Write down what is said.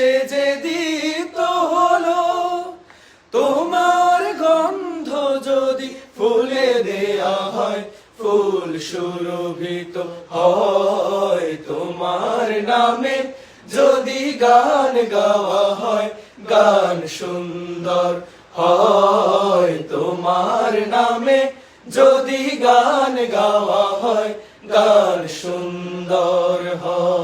সে যে দীপ্ত হলো, তোমার গন্ধ যদি ফুলে দেয়া হয়, ফুল সুরভিত হয় তোমার নামে। যদি গান গাওয়া হয়, গান সুন্দর হয় তোমার নামে। যদি গান গাওয়া হয়, গান সুন্দর হয়।